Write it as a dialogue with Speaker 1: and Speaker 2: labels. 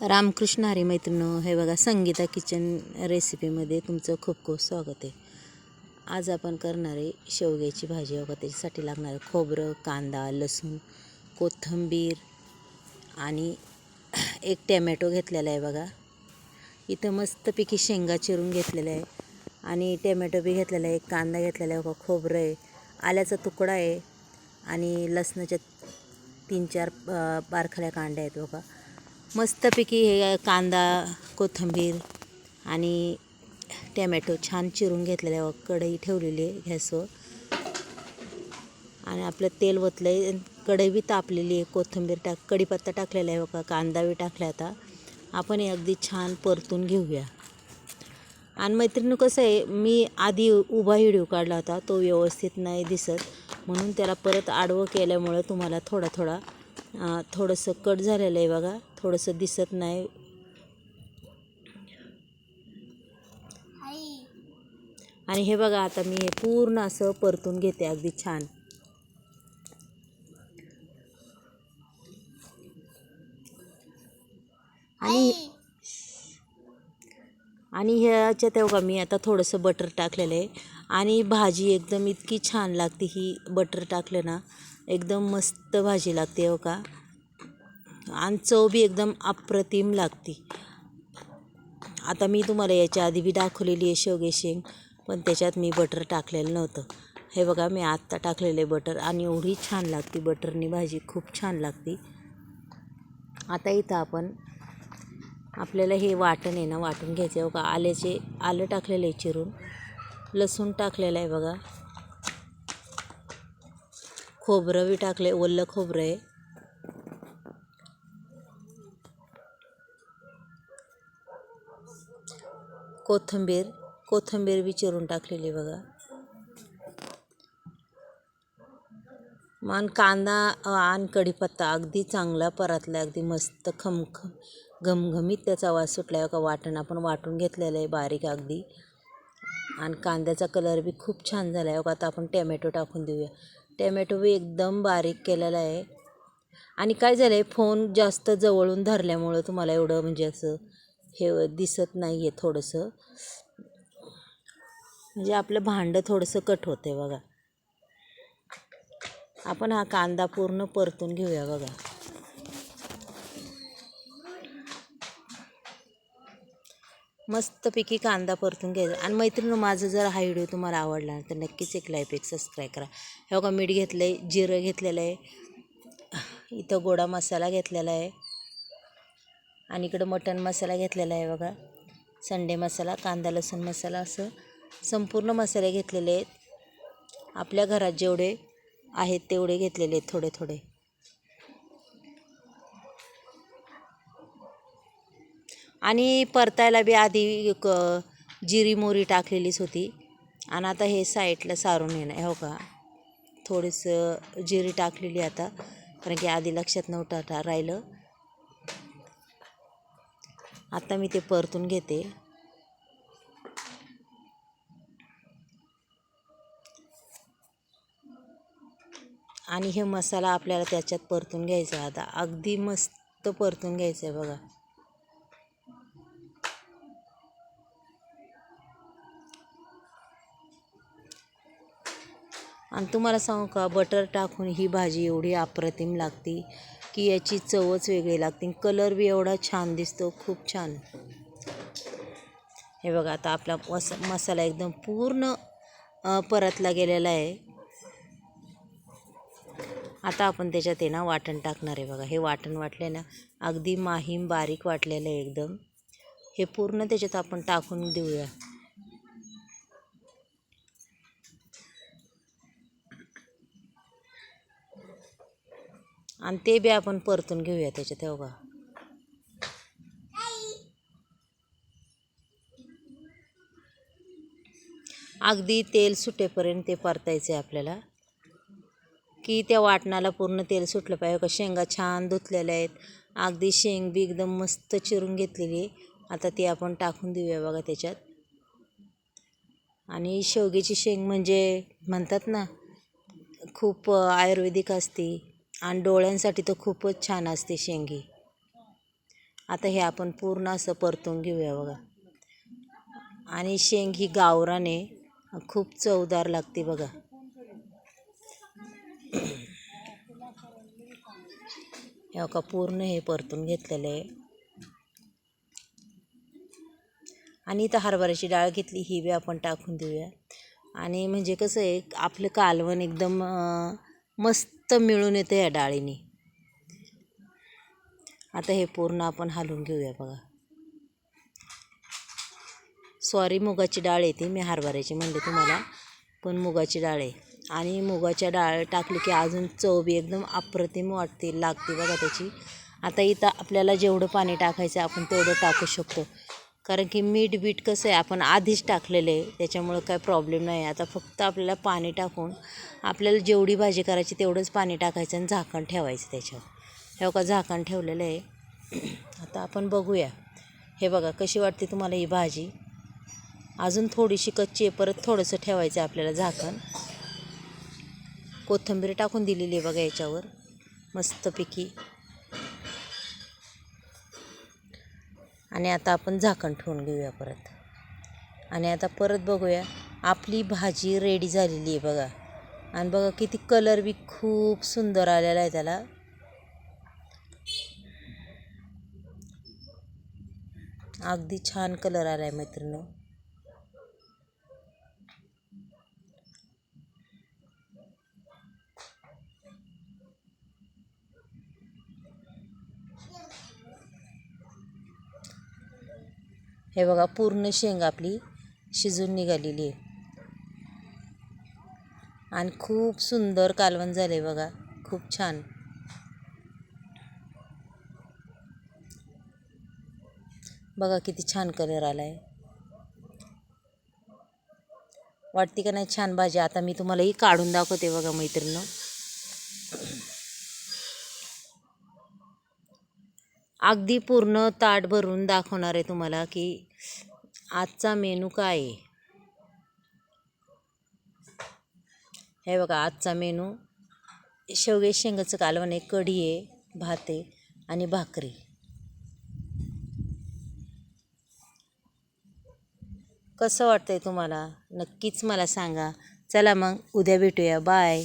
Speaker 1: रामकृष्ण हरी मैत्रिणो हे बघा संगीता किचन रेसिपीमध्ये तुमचं खूप खूप स्वागत आहे. आज आपण करणारे शेवग्याची भाजी. बघा त्याच्यासाठी लागणार आहे खोबरं कांदा लसूण कोथिंबीर आणि एक टॅमॅटो घेतलेला आहे बघा. इथं मस्तपैकी शेंगा चिरून घेतलेला आहे आणि टॅमॅटो बी घेतलेला आहे. एक कांदा घेतलेला आहे बघा खोबरं आहे आल्याचा तुकडा आहे आणि लसणाच्या तीन चार बारखल्या कांड्या आहेत बघा. मस्तपैकी हे कांदा कोथिंबीर आणि टॅमॅटो छान चिरून घेतलेल्या आहे बघा. कढई ठेवलेली आहे गॅसवर. आणि आपलं तेल ओतलं आहे कढई बी तापलेली आहे कोथिंबीर टाक कढीपत्ता टाकलेला आहे बघा कांदा बी टाकला आता. आपण हे अगदी छान परतून घेऊया. आणि मैत्रिणी कसं आहे मी आधी उभा व्हिडिओ काढला होता तो व्यवस्थित नाही दिसत. म्हणून त्याला परत आडवं केल्यामुळं तुम्हाला थोडा थोडा थोडंसं कट झालेलं आहे बघा. थोडंसं दिसत नाही. आणि हे बघा आता मी हे पूर्ण असं परतून घेते अगदी छान. आणि आणि ह्याच्यात हे बघा मी आता थोडंसं बटर टाकलेलं आहे. आणि भाजी एकदम इतकी छान लागते ही बटर टाकलं ना. एकदम मस्त भाजी लागते हो का आणि चव बी एकदम अप्रतिम लागते. आता मी तुम्हाला याच्या आधी बी दाखवलेली आहे शेवगे शेंग पण त्याच्यात मी बटर टाकलेलं नव्हतं. हे बघा मी आत्ता टाकलेलं आहे बटर आणि एवढी छान लागते. बटरनी भाजी खूप छान लागते. आता इथं आपण आपल्याला हे वाटण आहे ना वाटून घ्यायचं आहे बघा आल्याचे आलं टाकलेलं आहे चिरून. लसूण टाकलेलं आहे बघा. खोबरं बी टाकलं आहे ओलं खोबरं आहे. कोथिंबीर कोथिंबीर बी चिरून टाकलेली आहे बघा. मान कांदा आणि कढीपत्ता अगदी चांगला परतला अगदी मस्त खमखम घमघमीत त्याचा वास सुटला आहे का वाटण आपण वाटून घेतलेलं आहे बारीक अगदी. आणि कांद्याचा कलर बी खूप छान झाला आहे आता आपण टॅमॅटो टाकून देऊया. टॅमॅटो बी एकदम बारीक केलेला आहे. आणि काय झालं आहे फोन जास्त जवळून धरल्यामुळं तुम्हाला एवढं म्हणजे असं हे दिसत नाही आहे थोडंसं. म्हणजे आपलं भांडं थोडंसं कट होतं आहे बघा. आपण हा कांदा पूर्ण परतून घेऊया बघा. मस्तपैकी कांदा परतून घ्यायचा. आणि मैत्रिणी माझं जर हा व्हिडिओ तुम्हाला आवडला तर नक्कीच एक लाईक एक सबस्क्राईब करा. हे बघा मीठ घेतलं आहे जिरं घेतलेलं आहे. इथं गोडा मसाला घेतलेला आहे. आणि इकडं मटण मसाला घेतलेला आहे बघा. संडे मसाला कांदा लसूण मसाला असं संपूर्ण मसाले घेतलेले आहेत. आपल्या घरात जेवढे आहेत तेवढे घेतलेले आहेत थोडे थोडे. आणि परतायला बी आधी क जिरी मोरी टाकलेलीच होती. आणि आता हे साईडला सारून येणं हो का? थोडंसं जिरी टाकलेली आता कारण की आधी लक्षात नव्हतं राहिलं. आता मी ते परतून घेते. आणि हे मसाला आपल्याला त्याच्यात परतून घ्यायचा आहे. आता अगदी मस्त परतून घ्यायचं आहे बघा. आणि तुम्हाला सांगू का बटर टाकून ही भाजी एवढी अप्रतिम लागते. की याची चवच वेगळी लागते. कलर बी एवढा छान दिसतो. खूप छान. हे बघा आता आपला मस मसाला एकदम पूर्ण परतला गेलेला आहे. आता आपण त्याच्यात आहे ना वाटण टाकणार आहे बघा. हे वाटण वाटले ना अगदी माहीम बारीक वाटलेलं आहे एकदम. हे पूर्ण त्याच्यात आपण टाकून देऊया. आणि ते बी आपण परतून घेऊया त्याच्यात हो बघा अगदी तेल सुटेपर्यंत ते परतायचं आहे आपल्याला. की त्या वाटणाला पूर्ण तेल सुटलं पाहिजे. हो का? शेंगा छान धुतलेल्या आहेत. अगदी शेंग बी एकदम मस्त चिरून घेतलेली आहे. आता ती आपण टाकून देऊया बघा त्याच्यात. आणि शेवग्याची शेंग म्हणजे म्हणतात ना खूप आयुर्वेदिक असते. आणि डोळ्यांसाठी तर खूपच छान असते शेंगी. आता हे आपण पूर्ण असं परतून घेऊया बघा. आणि शेंग ही गावराने खूप चवदार लागते बघा. हे का पूर्ण हे परतून घेतलेलं आहे. आणि इथं हरभऱ्याची डाळ घेतली ही बी आपण टाकून देऊया. आणि म्हणजे कसं आहे आपलं कालवण एकदम मस्त मस्त मिळून येतं या डाळीने. आता हे पूर्ण आपण हलवून घेऊया बघा. सॉरी मुगाची डाळ येते मी हरभऱ्याची म्हणले तुम्हाला. पण मुगाची डाळ आहे. आणि मुगाच्या डाळ टाकली की अजून चव बी एकदम अप्रतिम वाटते लागते बघा त्याची. आता इथं आपल्याला जेवढं पाणी टाकायचं आहे आपण तेवढं टाकू शकतो. कारण की मीठ बीठ कसं आहे आपण आधीच टाकलेलं आहे त्याच्यामुळं काय प्रॉब्लेम नाही. आता फक्त आपल्याला पाणी टाकून आपल्याला जेवढी भाजी करायची तेवढंच पाणी टाकायचं आणि झाकण ठेवायचं त्याच्यावर. हे बघा झाकण ठेवलेलं आहे. आता आपण बघूया. हे बघा कशी वाटते तुम्हाला ही भाजी? अजून थोडीशी कच्ची आहे परत थोडंसं ठेवायचं आहे आपल्याला झाकण. कोथिंबीर टाकून दिलेली आहे बघा याच्यावर मस्तपैकी. आणि आता आपण झाकण ठेवून घेऊया परत. आणि आता परत बघूया आपली भाजी रेडी झालेली आहे बघा. आणि बघा किती कलर बी खूप सुंदर आलेला आहे त्याला. अगदी छान कलर आला आहे मैत्रिणी. हे बघा पूर्ण शेंग आपली शिजून निघालेली आहे. आणि खूप सुंदर कालवण झाले बघा खूप छान. बघा किती छान कलर आला आहे वाटते का नाही छान भाजी? आता मी तुम्हाला ही काढून दाखवते बघा मैत्रिणी अगदी पूर्ण ताट भरून दाखवणार आहे तुम्हाला की आजचा मेनू काय आहे. हे बघा आजचा मेनू शेवगे शेंगाचं कालवण आहे कढी आहे भात आहे आणि भाकरी. कसं वाटतंय तुम्हाला? नक्कीच मला सांगा. चला मग उद्या भेटूया. बाय.